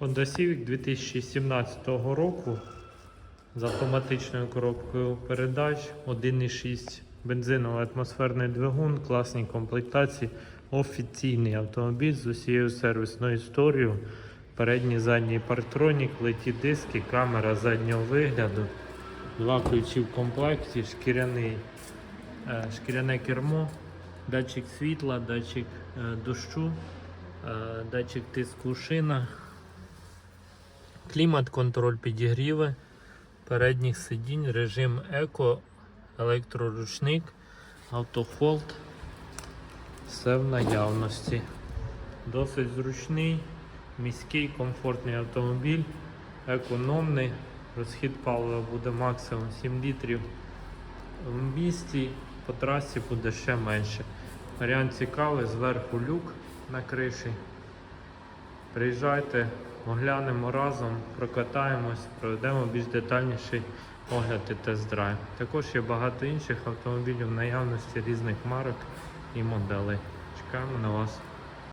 Honda Civic 2017 року з автоматичною коробкою передач 1,6 бензиновий атмосферний двигун, класній комплектації, офіційний автомобіль з усією сервісною історією. Передній задній партронік, леті диски, камера заднього вигляду, два ключі в комплекті, шкіряний, е, шкіряне кермо, датчик світла, датчик е, дощу, е, датчик тиску в шинах, клімат, контроль підігріви, передніх сидінь, режим еко, електроручник, автохолд. Все в наявності. Досить зручний, міський, комфортний автомобіль, економний. Розхід палива буде максимум 7 літрів. В місті по трасі буде ще менше. Варіант цікавий, зверху люк на криші. Приїжджайте, оглянемо разом, прокатаємось, проведемо більш детальніший огляд і тест-драйв. Також є багато інших автомобілів в наявності різних марок і моделей. Чекаємо на вас.